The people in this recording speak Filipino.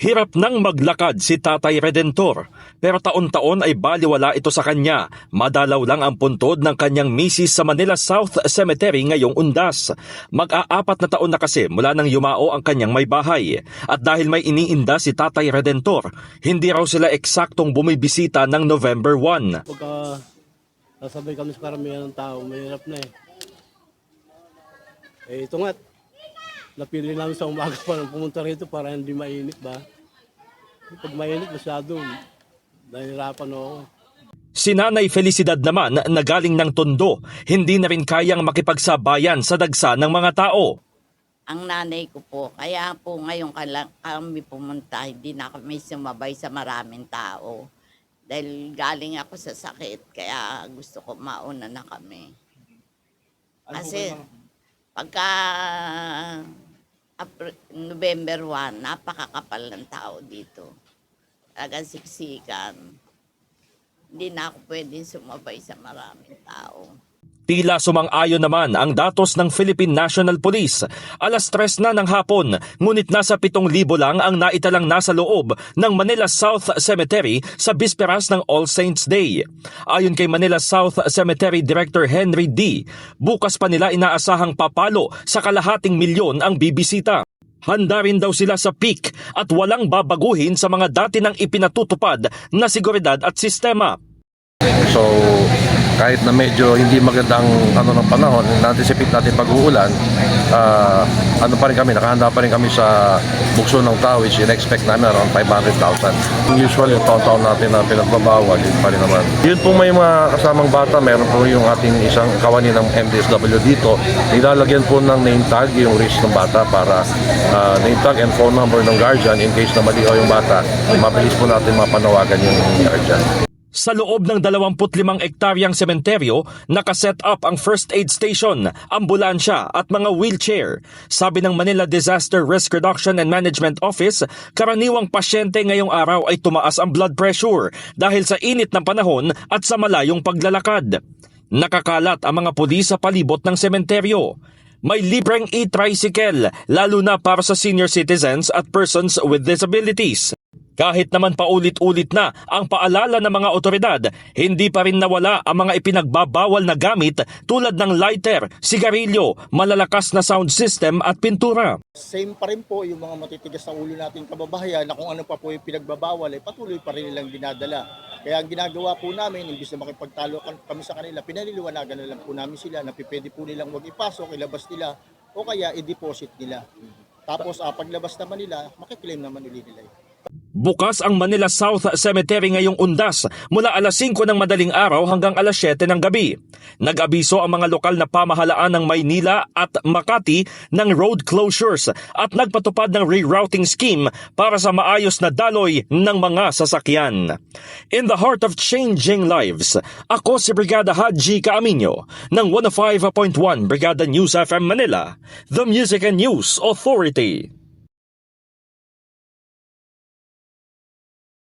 Hirap nang maglakad si Tatay Redentor, pero taon-taon ay baliwala ito sa kanya. Madalaw lang ang puntod ng kanyang misis sa Manila South Cemetery ngayong undas. Mag-aapat na taon na kasi mula nang yumao ang kanyang may bahay. At dahil may iniinda si Tatay Redentor, hindi raw sila eksaktong bumibisita ng November 1. Pagka nasabay kami sa karamihan ng tao, mahirap na eh. Eh ito nga, napili namin sa umaga pa nang pumunta rito para hindi mainit ba. Pag mainit masyado, nahihirapan ako. Si Nanay Felicidad naman na galing ng Tondo, hindi na rin kayang makipagsabayan sa dagsa ng mga tao. ang nanay ko po. Kaya po ngayon kami pumunta, hindi na kami sumabay sa maraming tao. Dahil galing ako sa sakit, kaya gusto ko mauna na kami. Kasi pagka November 1, napakakapal ng tao dito. Talagang siksikan. Hindi na ako pwedeng sumabay sa maraming tao. Tila sumang-ayon naman ang datos ng Philippine National Police. Alas tres na ng hapon, ngunit nasa 7,000 lang ang naitalang nasa loob ng Manila South Cemetery sa bisperas ng All Saints Day. Ayon kay Manila South Cemetery Director Henry D., bukas pa nila inaasahang papalo sa kalahating milyon ang bibisita. Handa rin daw sila sa peak at walang babaguhin sa mga dati nang ipinatutupad na seguridad at sistema. So, kahit na medyo hindi magandang ano ng panahon, na-anticipate natin pag-uulan, ah, ano pa rin kami, nakahanda pa rin kami sa bukso ng tao which in-expect namin around 500,000. Usually, yung taon-taon natin na pinagbabawal, yun pa rin naman. Yun po may mga kasamang bata, meron po yung ating isang kawani ng MDSW dito, nilalagyan po ng name tag yung risk ng bata para ah, name tag and phone number ng guardian in case na maliho yung bata, mabilis po natin mapanawagan yung guardian. Sa loob ng 25 ektaryang sementeryo, nakaset up ang first aid station, ambulansya at mga wheelchair. Sabi ng Manila Disaster Risk Reduction and Management Office, karaniwang pasyente ngayong araw ay tumaas ang blood pressure dahil sa init ng panahon at sa malayong paglalakad. Nakakalat ang mga pulis sa palibot ng sementeryo. May libreng e-tricycle, lalo na para sa senior citizens at persons with disabilities. Kahit naman paulit-ulit na ang paalala ng mga otoridad, hindi pa rin nawala ang mga ipinagbabawal na gamit tulad ng lighter, sigarilyo, malalakas na sound system at pintura. Same pa rin po yung mga matitigas sa ulo nating kababayan na kung ano pa po yung pinagbabawal ay patuloy pa rin nilang dinadala. Kaya ang ginagawa po namin, imbis na makipagtalo kami sa kanila, pinaliliwanagan na lang po namin sila na pwede po nilang wag ipasok, ilabas nila o kaya i-deposit nila. Tapos ah, paglabas naman nila, makiklaim naman ulit nila. yun. Bukas ang Manila South Cemetery ngayong undas mula alas 5 ng madaling araw hanggang alas 7 ng gabi. Nag-abiso ang mga lokal na pamahalaan ng Maynila at Makati ng road closures at nagpatupad ng rerouting scheme para sa maayos na daloy ng mga sasakyan. In the heart of changing lives, ako si Brigada Haji Kaaminyo ng 105.1 Brigada News FM Manila, the Music and News Authority.